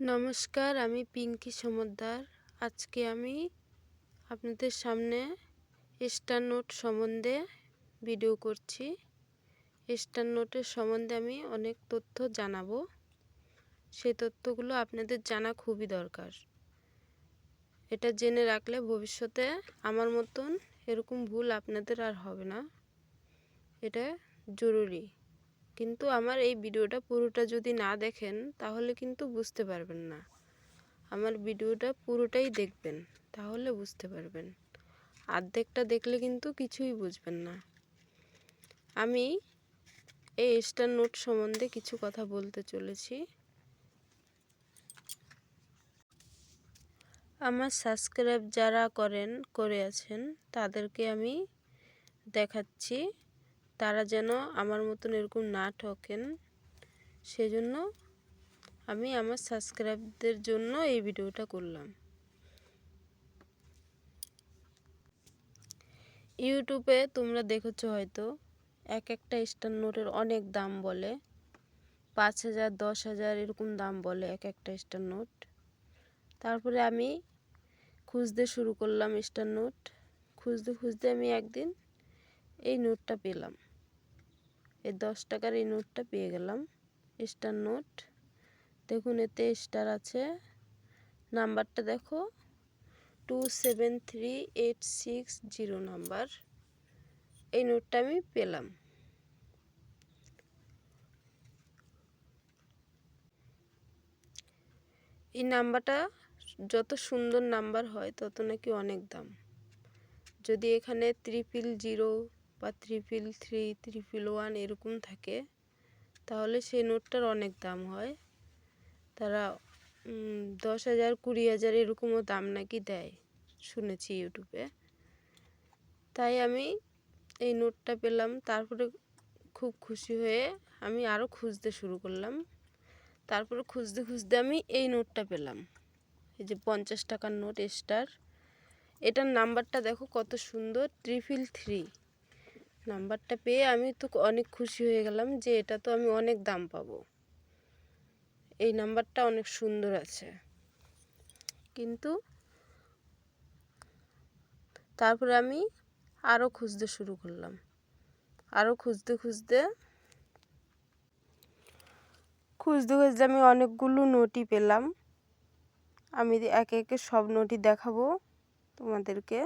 নমস্কার, আমি পিঙ্কি সমদ্দার। আজকে আমি আপনাদের সামনে স্টার নোট সম্বন্ধে ভিডিও করছি। স্টার নোটের সম্বন্ধে আমি অনেক তথ্য জানাব। সেই তথ্যগুলো আপনাদের জানা খুবই দরকার। এটা জেনে রাখলে ভবিষ্যতে আমার মতন এরকম ভুল আপনাদের আর হবে না। এটা জরুরি। কিন্তু আমার এই ভিডিওটা পুরোটা যদি না দেখেন, তাহলে কিন্তু বুঝতে পারবেন না। আমার ভিডিওটা পুরোটাই দেখবেন, তাহলে বুঝতে পারবেন। আর্ধেকটা দেখলে কিন্তু কিছুই বুঝবেন না। আমি এই স্টার নোট সম্বন্ধে কিছু কথা বলতে চলেছি। আমার সাবস্ক্রাইব যারা করেন, করে আছেন, তাদেরকে আমি দেখাচ্ছি। তারা যেন আমার মতন এরকম না ঠকেন। সেজন্য আমি আমার সাবস্ক্রাইবদের জন্য এই ভিডিওটা করলাম। ইউটিউবে তোমরা দেখেছ হয়তো, এক একটা স্টার নোটের অনেক দাম বলে। পাঁচ হাজার, দশ হাজার এরকম দাম বলে এক একটা স্টার নোট তারপরে আমি খুঁজতে শুরু করলাম স্টার নোট খুঁজতে খুঁজতে আমি একদিন এই নোটটা পেলাম। এই দশ টাকার এই নোটটা পেয়ে গেলাম। Star note. দেখুন, এতে স্টার আছে। নাম্বারটা দেখো। Two seven three eight six zero number. এই নোটটা আমি পেলাম। এই নাম্বারটা যত সুন্দর নাম্বার হয়, তত নাকি অনেক দাম। যদি এখানে ত্রিপিল জিরো বা ত্রিপিল থ্রি ত্রিপিল ওয়ান এরকম থাকে, তাহলে সেই নোটটার অনেক দাম হয়। তারা দশ হাজার, কুড়ি হাজার এরকমও দাম নাকি দেয়, শুনেছি ইউটিউবে। তাই আমি এই নোটটা পেলাম, তারপরে খুব খুশি হয়ে আমি আরও খুঁজতে শুরু করলাম। তারপরে খুঁজতে খুঁজতে আমি এই নোটটা পেলাম। এই যে পঞ্চাশ টাকার নোট স্টার, এটার নাম্বারটা দেখো কত সুন্দর ট্রিপল থ্রি। নাম্বারটা পেয়ে আমি তো অনেক খুশি হয়ে গেলাম যে এটা তো আমি অনেক দাম পাবো। এই নাম্বারটা অনেক সুন্দর আছে। কিন্তু তারপরে আমি আরও খুঁজতে শুরু করলাম। আরও খুঁজতে খুঁজতে খুঁজতে খুঁজতে আমি অনেকগুলো নোটই পেলাম। আমি একে একে সব নোটই দেখাবো তোমাদেরকে।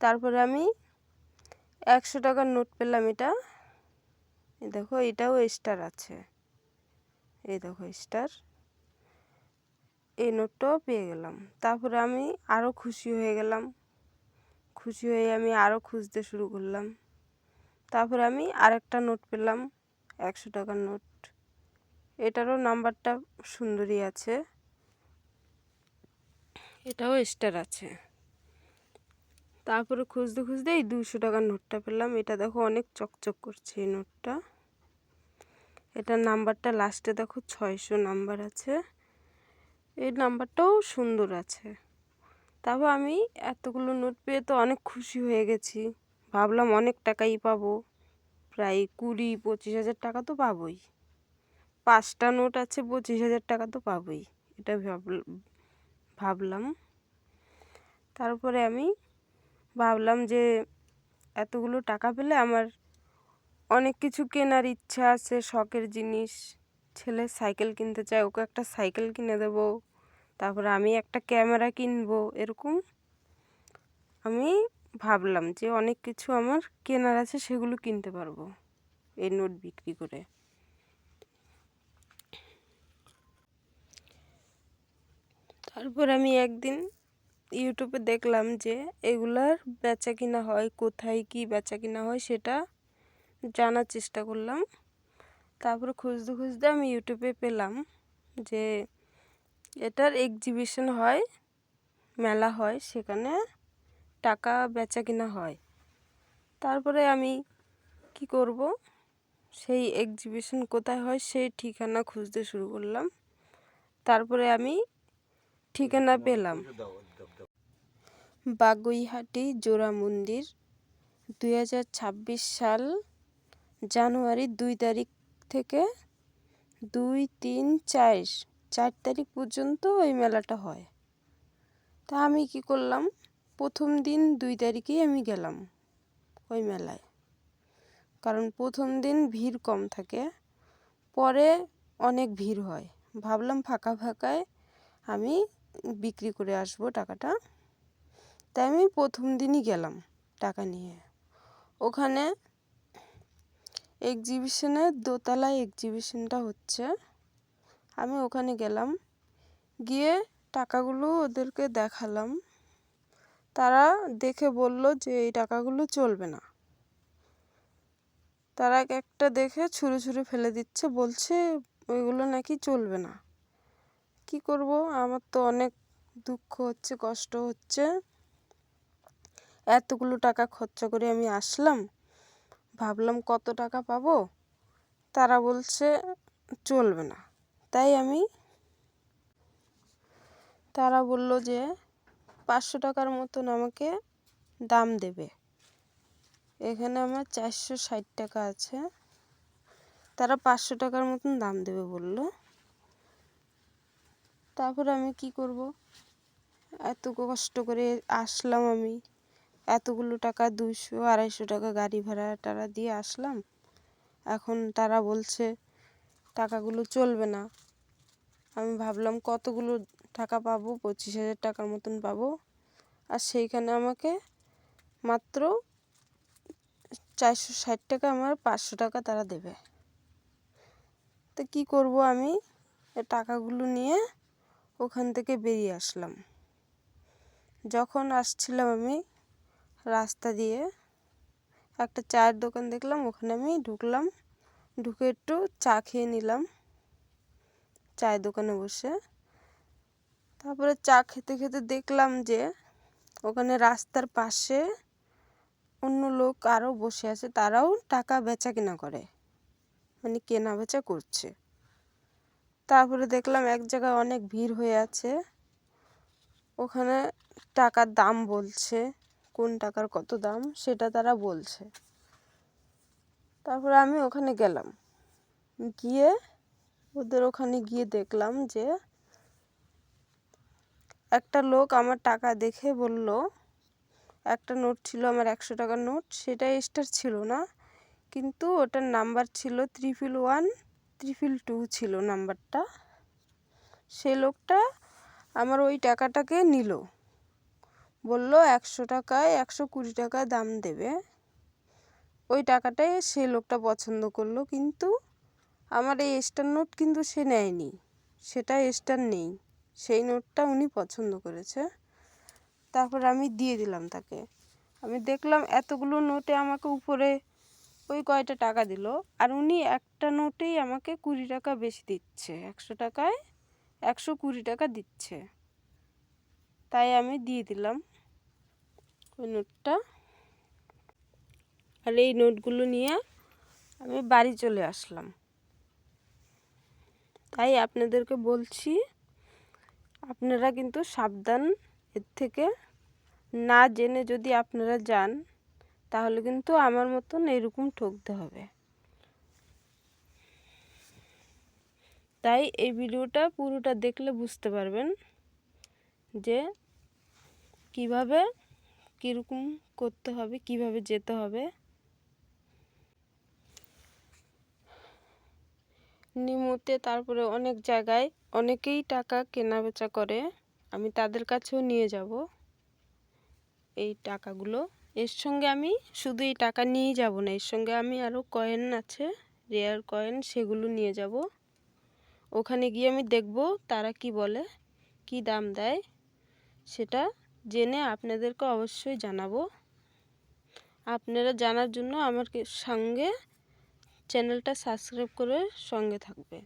তারপরে আমি একশো টাকার নোট পেলাম এটা। দেখো, এটাও স্টার আছে। এই দেখো স্টার এই নোটটাও পেয়ে গেলাম। তারপরে আমি আরও খুশি হয়ে গেলাম। খুশি হয়ে আমি আরও খুঁজতে শুরু করলাম। তারপরে আমি আরেকটা নোট পেলাম, একশো টাকার নোট। এটারও নাম্বারটা সুন্দরী আছে। এটাও স্টার আছে। তারপরে খুঁজতে খুঁজতে এই দুশো টাকার নোটটা পেলাম। এটা দেখো অনেক চকচক করছে এই নোটটা। এটার নাম্বারটা লাস্টে দেখো ছয়শো নাম্বার আছে। এই নাম্বারটাও সুন্দর আছে। তারপর আমি এতগুলো নোট পেয়ে তো অনেক খুশি হয়ে গেছি। ভাবলাম অনেক টাকাই পাবো। প্রায় কুড়ি, পঁচিশ হাজার টাকা তো পাবোই। পাঁচটা নোট আছে, পঁচিশ হাজার টাকা তো পাবোই। এটা ভাবলাম। তারপরে আমি ভাবলাম যে এতগুলো টাকা পেলে আমার অনেক কিছু কেনার ইচ্ছা আছে, শখের জিনিস। ছেলে সাইকেল কিনতে চায়, ওকে একটা সাইকেল কিনে দেব। তারপরে আমি একটা ক্যামেরা কিনবো, এরকম। আমি ভাবলাম যে অনেক কিছু আমার কেনার আছে, সেগুলো কিনতে পারব, এই নোট বিক্রি করে। তারপর আমি একদিন ইউটিউবে দেখলাম যে এগুলার বেচা কিনা হয় কোথায় কি বেচা কিনা হয় সেটা জানার চেষ্টা করলাম। তারপরে খুঁজতে খুঁজতে আমি ইউটিউবে পেলাম যে এটার এক্সিবিশন হয় মেলা হয় সেখানে টাকা বেচা কিনা হয়। তারপরে আমি কি করব? সেই এক্সিবিশন কোথায় হয় সেই ঠিকানা খুঁজতে শুরু করলাম। তারপরে আমি ঠিকানা পেলাম। বাগুইহাটি জোড়া মন্দির দু হাজার ছাব্বিশ সাল, জানুয়ারি দুই তারিখ থেকে দুই তিন চার চার তারিখ পর্যন্ত ওই মেলাটা হয়। তা আমি কি করলাম? প্রথম দিন দুই তারিখেই আমি গেলাম ওই মেলায়। কারণ প্রথম দিন ভিড় কম থাকে, পরে অনেক ভিড় হয়। ভাবলাম ফাঁকা ফাঁকায় আমি বিক্রি করে আসব টাকাটা। তাই আমি প্রথম দিনই গেলাম টাকা নিয়ে। ওখানে এক্সিবিশনের দোতলায় এক্সিবিশনটা হচ্ছে। আমি ওখানে গেলাম, গিয়ে টাকাগুলো ওদেরকে দেখালাম। তারা দেখে বলল যে এই টাকাগুলো চলবে না। তারা এক একটা দেখে ছুঁড়ে ছুঁড়ে ফেলে দিচ্ছে, বলছে ওইগুলো নাকি চলবে না। কি করব? আমার তো অনেক দুঃখ হচ্ছে, কষ্ট হচ্ছে। এতগুলো টাকা খরচা করে আমি আসলাম। ভাবলাম কত টাকা পাবো? তারা বলছে, চলবে না। তাই আমি, তারা বলল যে, পাঁচশো টাকার মতন আমাকে দাম দেবে। এখানে আমার চারশো ষাট টাকা আছে। তারা পাঁচশো টাকার মতন দাম দেবে বলল। তারপর আমি কি করব? এত কষ্ট করে আসলাম আমি। এতগুলো টাকা দুশো আড়াইশো টাকা গাড়ি ভাড়া টাড়া দিয়ে আসলাম। এখন তারা বলছে, টাকাগুলো চলবে না। আমি ভাবলাম, কতগুলো টাকা পাবো? পঁচিশ হাজার টাকার মতন পাবো। আর সেইখানে আমাকে মাত্র চারশো ষাট টাকা, আমার পাঁচশো টাকা তারা দেবে। তো কী করব আমি? টাকাগুলো নিয়ে ওখান থেকে বেরিয়ে আসলাম। যখন আসছিলাম আমি রাস্তা দিয়ে। একটা চায়ের দোকান দেখলাম, ওখানে আমি ঢুকলাম। ঢুকে একটু চা খেয়ে নিলাম, চায়ের দোকানে বসে। তারপরে চা খেতে খেতে দেখলাম যে, ওখানে রাস্তার পাশে অন্য লোক আরও বসে আছে, তারাও টাকা বেচা কেনা করে। মানে কেনা বেচা করছে। তারপরে দেখলাম এক জায়গায় অনেক ভিড় হয়ে আছে। ওখানে টাকার দাম বলছে। কোন টাকার কত দাম সেটা তারা বলছে। তারপরে আমি ওখানে গেলাম। গিয়ে ওদের ওখানে গিয়ে দেখলাম যে একটা লোক আমার টাকা দেখে বলল, একটা নোট ছিল আমার একশো টাকার নোট, সেটা স্টার ছিল না, কিন্তু ওটার নাম্বার ছিল ত্রিপিল ওয়ান ত্রিপিল টু ছিল নাম্বারটা। সে লোকটা আমার ওই টাকাটাকে নিল। বলল একশো টাকায়, একশো কুড়ি টাকা দাম দেবে। ওই টাকাটাই সে লোকটা পছন্দ করল, কিন্তু আমার এই স্টার নোট কিন্তু সে নেয়নি। সেটা স্টার নেই, সেই নোটটা উনি পছন্দ করেছে। তারপর আমি দিয়ে দিলাম তাকে। আমি দেখলাম এতগুলো নোটে আমাকে উপরে ওই কয়টা টাকা দিল, আর উনি একটা নোটেই আমাকে কুড়ি টাকা বেশি দিচ্ছে, একশো টাকায় একশো কুড়ি টাকা দিচ্ছে। তাই আমি দিয়ে দিলাম। ওই নোটটা। আর এই নোটগুলো নিয়ে আমি বাড়ি চলে আসলাম। তাই আপনাদেরকে বলছি, আপনারা কিন্তু সাবধান, এর থেকে না জেনে যদি আপনারা যান, তাহলে কিন্তু আমার মতন এরকম ঠকতে হবে। তাই এই ভিডিওটা পুরোটা দেখলে বুঝতে পারবেন যে কীভাবে কীরকম করতে হবে, কীভাবে যেতে হবে? নিমুতে তারপরে অনেক জায়গায় অনেকেই টাকা কেনা বেচা করে, আমি তাদের কাছেও নিয়ে যাব। এই টাকাগুলো, এর সঙ্গে আমি শুধু এই টাকা নিয়েই যাব না, এর সঙ্গে আমি আরও কয়েন আছে রেয়ার কয়েন সেগুলো নিয়ে যাব। ওখানে গিয়ে আমি দেখব তারা কি বলে, কি দাম দেয়, সেটা জেনে আপনাদেরকে অবশ্যই জানাব। আপনারা জানার জন্য আমার সঙ্গে চ্যানেলটা সাবস্ক্রাইব করে সঙ্গে থাকবে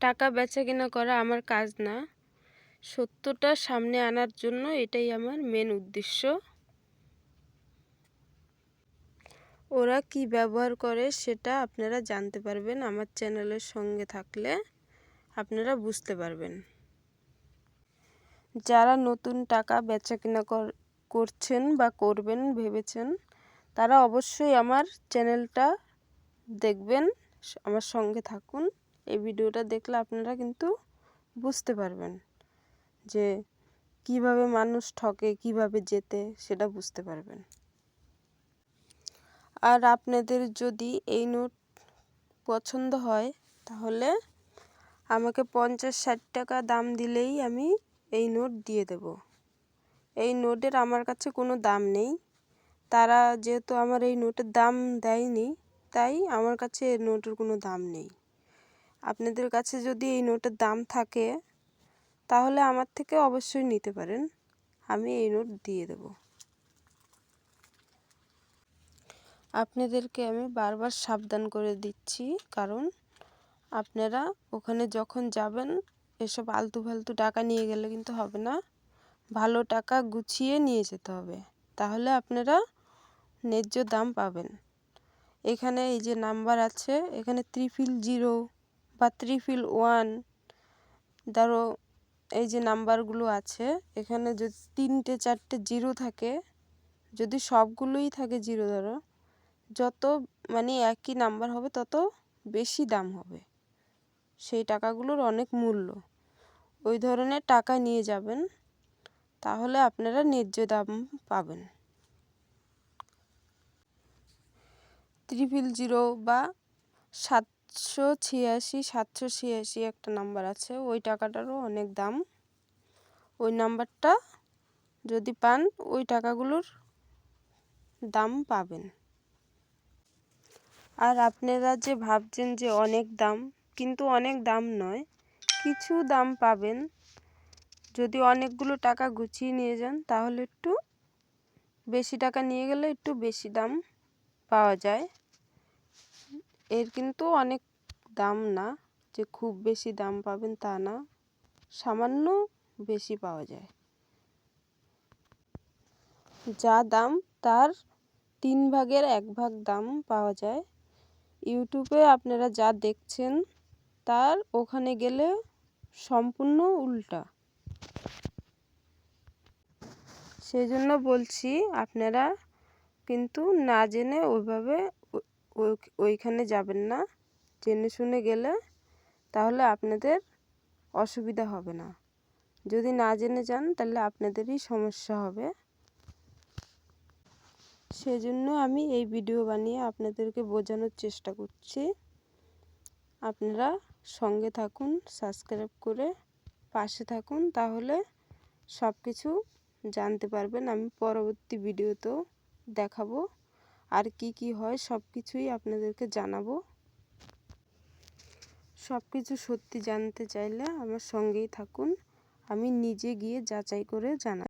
টাকা বেচা কিনা করা আমার কাজ না। সত্যটা সামনে আনার জন্য এটাই আমার মেন উদ্দেশ্য। ওরা কি ব্যবহার করে সেটা আপনারা জানতে পারবেন। আমার চ্যানেলের সঙ্গে থাকলে আপনারা বুঝতে পারবেন। যারা নতুন টাকা বেচা কিনা করছেন বা করবেন ভেবেছেন, তারা অবশ্যই আমার চ্যানেলটা দেখবেন আমার সঙ্গে থাকুন। এই ভিডিওটা দেখলে আপনারা কিন্তু বুঝতে পারবেন যে কীভাবে মানুষ ঠকে, কীভাবে যেতে সেটা বুঝতে পারবেন। আর আপনাদের যদি এই নোট পছন্দ হয়, তাহলে আমাকে পঞ্চাশ ষাট টাকা দাম দিলেই আমি এই নোট দিয়ে দেব। এই নোটের আমার কাছে কোনো দাম নেই। তারা যেহেতু আমার এই নোটের দাম দেয়নি, তাই আমার কাছে এই নোটের কোনো দাম নেই। আপনাদের কাছে যদি এই নোটের দাম থাকে, তাহলে আমার থেকে অবশ্যই নিতে পারেন। আমি এই নোট দিয়ে দেব। আপনাদেরকে আমি বারবার সাবধান করে দিচ্ছি, কারণ আপনারা ওখানে যখন যাবেন এসব আলতু ফালতু টাকা নিয়ে গেলে কিন্তু হবে না। ভালো টাকা গুছিয়ে নিয়ে যেতে হবে। তাহলে আপনারা ন্যায্য দাম পাবেন। এখানে এই যে নাম্বার আছে, এখানে ত্রিফিল জিরো বা ত্রিফিল ওয়ান। ধরো এই যে নাম্বারগুলো আছে, এখানে যদি তিনটে, চারটে জিরো থাকে, যদি সবগুলোই থাকে জিরো ধরো, যত মানে একই নাম্বার হবে, তত বেশি দাম হবে। সেই টাকাগুলোর অনেক মূল্য। ওই ধরনের টাকা নিয়ে যাবেন, তাহলে আপনারা ন্যায্য দাম পাবেন। ত্রিপিল জিরো বা সাতশো ছিয়াশি সাতশো ছিয়াশি একটা নাম্বার আছে, ওই টাকাটারও অনেক দাম। ওই নাম্বারটা যদি পান, ওই টাকাগুলোর দাম পাবেন। আর আপনারা যে ভাবছেন যে অনেক দাম, কিন্তু অনেক দাম নয় কিছু দাম পাবেন। যদি অনেকগুলো টাকা গুছিয়ে নিয়ে যান, তাহলে একটু বেশি টাকা নিয়ে গেলে একটু বেশি দাম পাওয়া যায়। এর কিন্তু অনেক দাম না, যে খুব বেশি দাম পাবেন তা না, সামান্য বেশি পাওয়া যায়। যা দাম, তার তিন ভাগের এক ভাগ দাম পাওয়া যায়। ইউটিউবে আপনারা যা দেখছেন, তার ওখানে গেলে সম্পূর্ণ উল্টা। সেই জন্য বলছি আপনারা কিন্তু না জেনে ওইভাবে ওইখানে যাবেন না। জেনে শুনে গেলে তাহলে আপনাদের অসুবিধা হবে না। যদি না জেনে যান তাহলে আপনাদেরই সমস্যা হবে। সেজন্য আমি এই ভিডিও বানিয়ে আপনাদেরকে বোঝানোর চেষ্টা করছি। আপনারা সঙ্গে থাকুন সাবস্ক্রাইব করে পাশে থাকুন, তাহলে সব কিছু জানতে পারবেন। আমি পরবর্তী ভিডিওতেও দেখাবো আর কি কি হয় সব কিছুই আপনাদেরকে জানাব। সব কিছু সত্যি জানতে চাইলে আমার সঙ্গেই থাকুন। আমি নিজে গিয়ে যাচাই করে জানাই।